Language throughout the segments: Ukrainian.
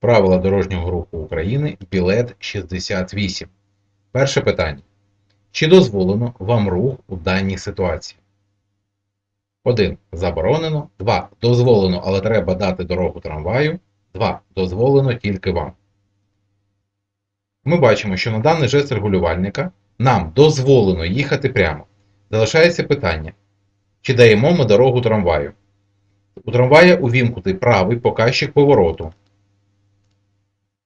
Правила дорожнього руху України, білет 68. Перше питання. Чи дозволено вам рух у даній ситуації? 1. Заборонено. 2. Дозволено, але треба дати дорогу трамваю. 2. Дозволено тільки вам. Ми бачимо, що на даний жест регулювальника нам дозволено їхати прямо. Залишається питання, чи даємо ми дорогу трамваю. У трамвая увімкнутий правий показчик повороту.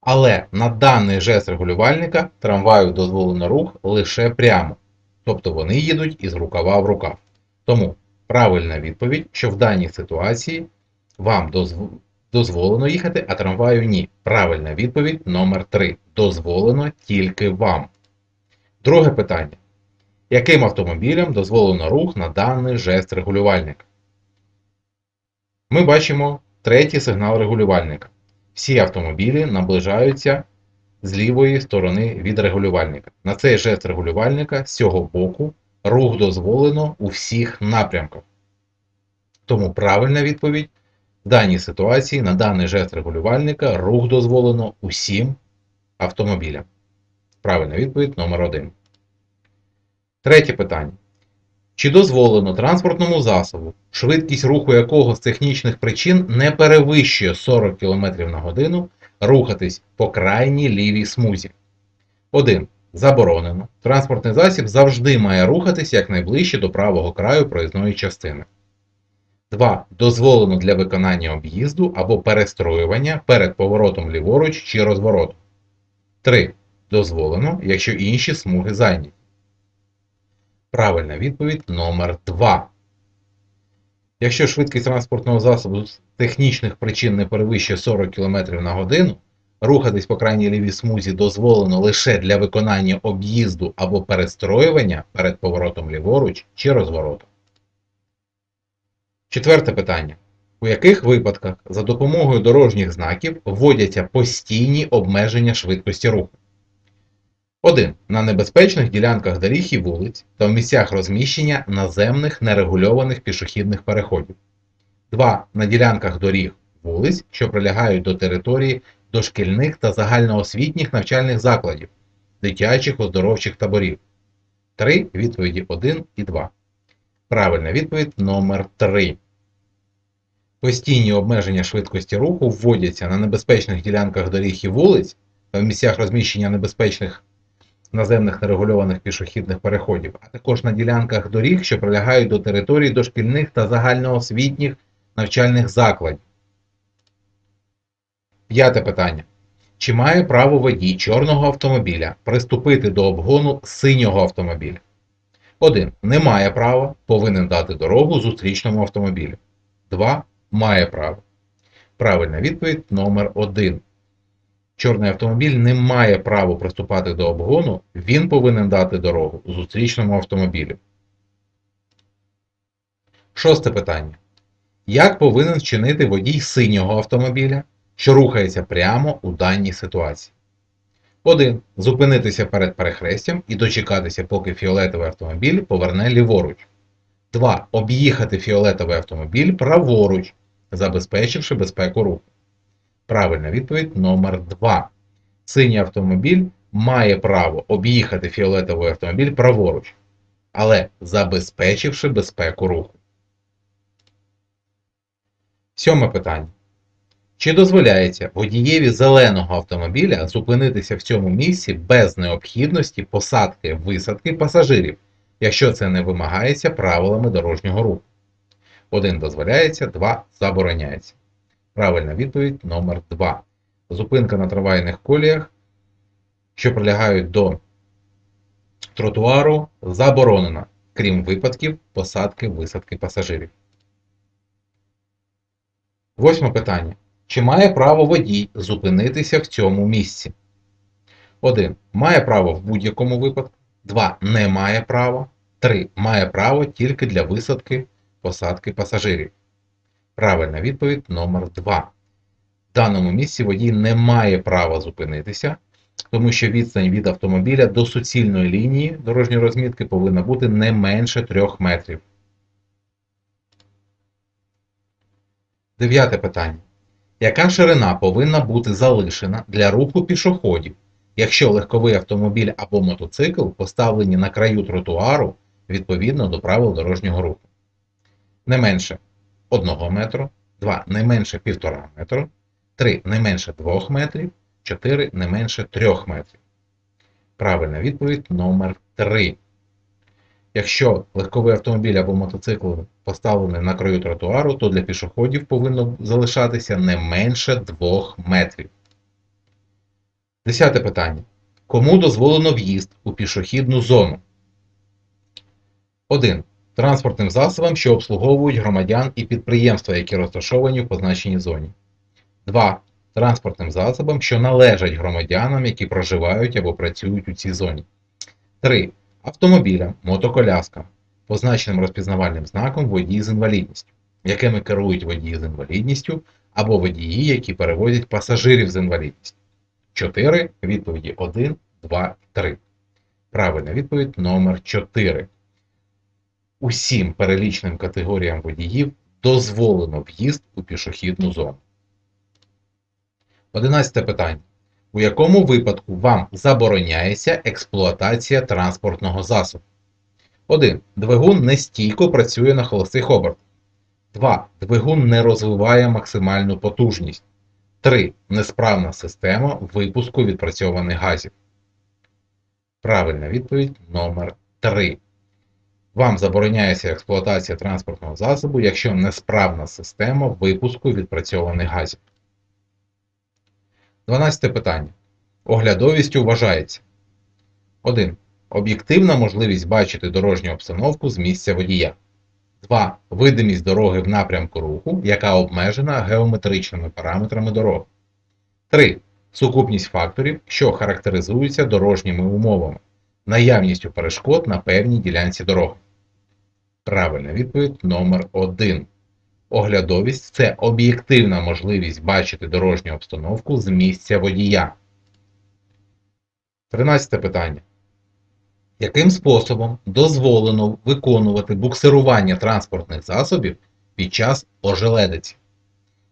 Але на даний жест регулювальника трамваю дозволено рух лише прямо. Тобто вони їдуть із рукава в рукав. Тому правильна відповідь, що в даній ситуації вам дозволено їхати, а трамваю ні. Правильна відповідь номер 3. Дозволено тільки вам. Друге питання. Яким автомобілям дозволено рух на даний жест регулювальника? Ми бачимо третій сигнал регулювальника. Всі автомобілі наближаються з лівої сторони від регулювальника. На цей жест регулювальника з цього боку рух дозволено у всіх напрямках. Тому правильна відповідь в даній ситуації на даний жест регулювальника рух дозволено усім автомобілям. Правильна відповідь номер 1. Третє питання. Чи дозволено транспортному засобу, швидкість руху якого з технічних причин не перевищує 40 км на годину, рухатись по крайній лівій смузі? 1. Заборонено. Транспортний засіб завжди має рухатись якнайближче до правого краю проїзної частини. 2. Дозволено для виконання об'їзду або перестроювання перед поворотом ліворуч чи розворотом. 3. Дозволено, якщо інші смуги зайняті. Правильна відповідь номер 2. Якщо швидкість транспортного засобу з технічних причин не перевищує 40 км на годину, рухатись по крайній лівій смузі дозволено лише для виконання об'їзду або перестроювання перед поворотом ліворуч чи розворотом. Четверте питання. У яких випадках за допомогою дорожніх знаків вводяться постійні обмеження швидкості руху? 1. На небезпечних ділянках доріг і вулиць та в місцях розміщення наземних нерегульованих пішохідних переходів. 2. На ділянках доріг вулиць, що прилягають до території дошкільних та загальноосвітніх навчальних закладів, дитячих оздоровчих таборів. 3. Відповіді 1 і 2. Правильна відповідь номер 3. Постійні обмеження швидкості руху вводяться на небезпечних ділянках доріг і вулиць та в місцях розміщення небезпечних наземних нерегульованих пішохідних переходів, а також на ділянках доріг, що прилягають до територій дошкільних та загальноосвітніх навчальних закладів. П'яте питання. Чи має право водій чорного автомобіля приступити до обгону синього автомобіля? 1. Не має права, повинен дати дорогу зустрічному автомобілю. 2. Має право. Правильна відповідь номер 1. Чорний автомобіль не має права приступати до обгону, він повинен дати дорогу зустрічному автомобілю. Шосте питання. Як повинен вчинити водій синього автомобіля, що рухається прямо у даній ситуації? 1. Зупинитися перед перехрестям і дочекатися, поки фіолетовий автомобіль поверне ліворуч. 2. Об'їхати фіолетовий автомобіль праворуч, забезпечивши безпеку руху. Правильна відповідь номер 2. Синій автомобіль має право об'їхати фіолетовий автомобіль праворуч, але забезпечивши безпеку руху. Сьоме питання. Чи дозволяється водієві зеленого автомобіля зупинитися в цьому місці без необхідності посадки висадки пасажирів, якщо це не вимагається правилами дорожнього руху? 1 дозволяється, 2 забороняється. Правильна відповідь номер 2. Зупинка на трамвайних коліях, що прилягають до тротуару, заборонена, крім випадків посадки висадки пасажирів. Восьме питання. Чи має право водій зупинитися в цьому місці? 1. Має право в будь-якому випадку. 2. Не має права. 3. Має право тільки для висадки посадки пасажирів. Правильна відповідь номер 2. В даному місці водій не має права зупинитися, тому що відстань від автомобіля до суцільної лінії дорожньої розмітки повинна бути не менше 3 метрів. Дев'яте питання. Яка ширина повинна бути залишена для руху пішоходів, якщо легковий автомобіль або мотоцикл поставлені на краю тротуару відповідно до правил дорожнього руху? Не менше 1 метру, 2 не менше 1,5 метру, 3 не менше 2 метрів, 4 не менше 3 метрів. Правильна відповідь номер 3. Якщо легковий автомобіль або мотоцикл поставлений на краю тротуару, то для пішоходів повинно залишатися не менше 2 метрів. Десяте питання. Кому дозволено в'їзд у пішохідну зону? 1. Транспортним засобам, що обслуговують громадян і підприємства, які розташовані в позначеній зоні. 2. Транспортним засобам, що належать громадянам, які проживають або працюють у цій зоні. 3. Автомобілям, мотоколяскам, позначеним розпізнавальним знаком водії з інвалідністю, якими керують водії з інвалідністю або водії, які перевозять пасажирів з інвалідністю. 4. Відповіді 1, 2, 3. Правильна відповідь номер 4. Усім перелічним категоріям водіїв дозволено в'їзд у пішохідну зону. Одинадцяте питання. У якому випадку вам забороняється експлуатація транспортного засобу? 1. Двигун нестійко працює на холостих обертах. 2. Двигун не розвиває максимальну потужність. 3. Несправна система випуску відпрацьованих газів. Правильна відповідь номер 3. Вам забороняється експлуатація транспортного засобу, якщо несправна система випуску відпрацьованих газів. 12 питання. Оглядовістю вважається 1. Об'єктивна можливість бачити дорожню обстановку з місця водія. 2. Видимість дороги в напрямку руху, яка обмежена геометричними параметрами дороги. 3. Сукупність факторів, що характеризуються дорожніми умовами, наявністю перешкод на певній ділянці дороги. Правильна відповідь номер 1. Оглядовість це об'єктивна можливість бачити дорожню обстановку з місця водія. 13 питання. Яким способом дозволено виконувати буксирування транспортних засобів під час ожеледиці?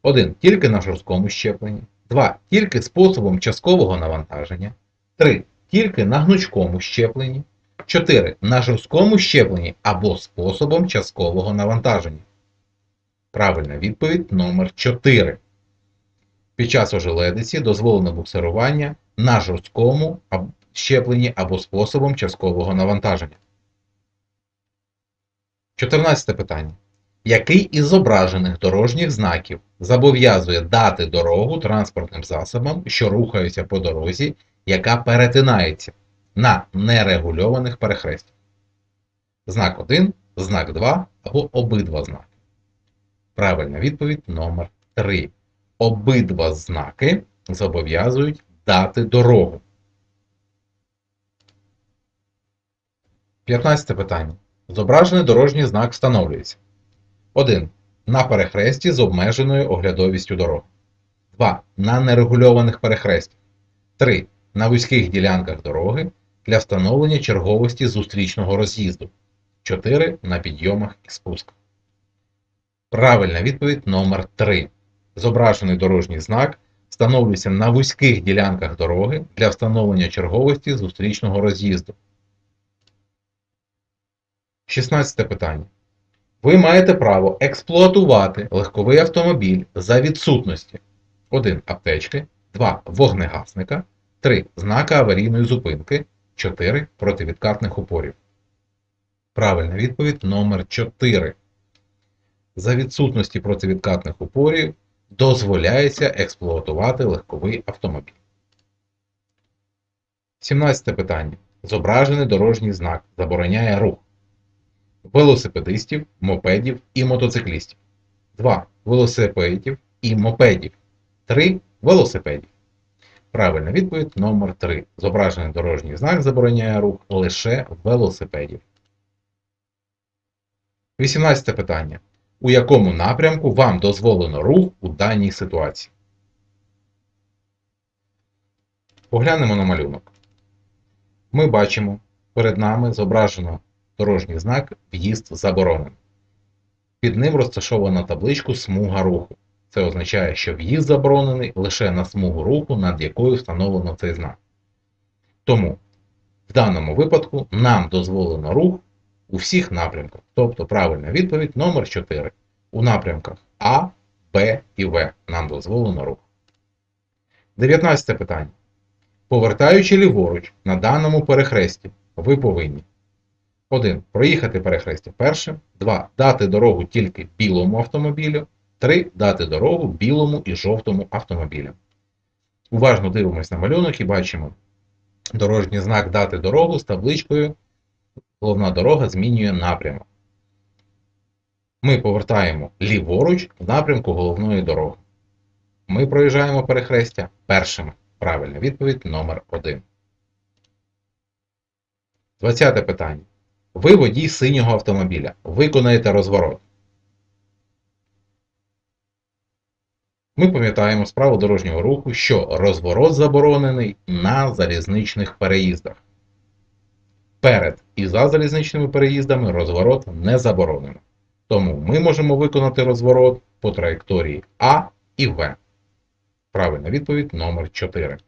1. Тільки на жорсткому щепленні. 2. Тільки способом часткового навантаження. 3. Тільки на гнучкому щепленні. 4. На жорсткому щепленні або способом часткового навантаження. Правильна відповідь номер 4. Під час ожеледиці дозволено буксирування на жорсткому щепленні або способом часткового навантаження. 14 питання. Який із зображених дорожніх знаків зобов'язує дати дорогу транспортним засобам, що рухаються по дорозі, яка перетинається на нерегульованих перехрестях? Знак 1, знак 2 або обидва знаки. Правильна відповідь номер 3. Обидва знаки зобов'язують дати дорогу. 15 питання. Зображений дорожній знак встановлюється. 1. На перехресті з обмеженою оглядовістю дороги. 2. На нерегульованих перехрестях. 3. На вузьких ділянках дороги для встановлення черговості зустрічного роз'їзду. 4. На підйомах і спусках. Правильна відповідь номер 3. Зображений дорожній знак встановлюється на вузьких ділянках дороги для встановлення черговості зустрічного роз'їзду. 16 питання. Ви маєте право експлуатувати легковий автомобіль за відсутності 1. Аптечки, 2. Вогнегасника, 3. Знака аварійної зупинки, 4. Противідкатних упорів. Правильна відповідь номер 4. За відсутності противідкатних упорів дозволяється експлуатувати легковий автомобіль. 17 питання. Зображений дорожній знак забороняє рух велосипедистів, мопедів і мотоциклістів. 2. Велосипедів і мопедів. 3. Велосипедів. Правильна відповідь номер 3. Зображений дорожній знак забороняє рух лише велосипедів. 18 питання. У якому напрямку вам дозволено рух у даній ситуації? Поглянемо на малюнок. Ми бачимо перед нами зображено дорожній знак В'їзд заборонений. Під ним розташовано табличку Смуга руху. Це означає, що в'їзд заборонений лише на смугу руху, над якою встановлено цей знак. Тому в даному випадку нам дозволено рух у всіх напрямках. Тобто правильна відповідь номер 4. У напрямках А, Б і В нам дозволено рух. 19 питання. Повертаючи ліворуч на даному перехресті, ви повинні 1. Проїхати перехрестя першим. 2. Дати дорогу тільки білому автомобілю. 3. Дати дорогу білому і жовтому автомобілям. Уважно дивимось на малюнок і бачимо дорожній знак дати дорогу з табличкою Головна дорога змінює напрямок. Ми повертаємо ліворуч в напрямку головної дороги. Ми проїжджаємо перехрестя першими. Правильна відповідь номер 1. 20 питання. Ви водій синього автомобіля. Виконаєте розворот. Ми пам'ятаємо з правил дорожнього руху, що розворот заборонений на залізничних переїздах. Перед і за залізничними переїздами розворот не заборонено. Тому ми можемо виконати розворот по траєкторії А і В. Правильна відповідь номер 4.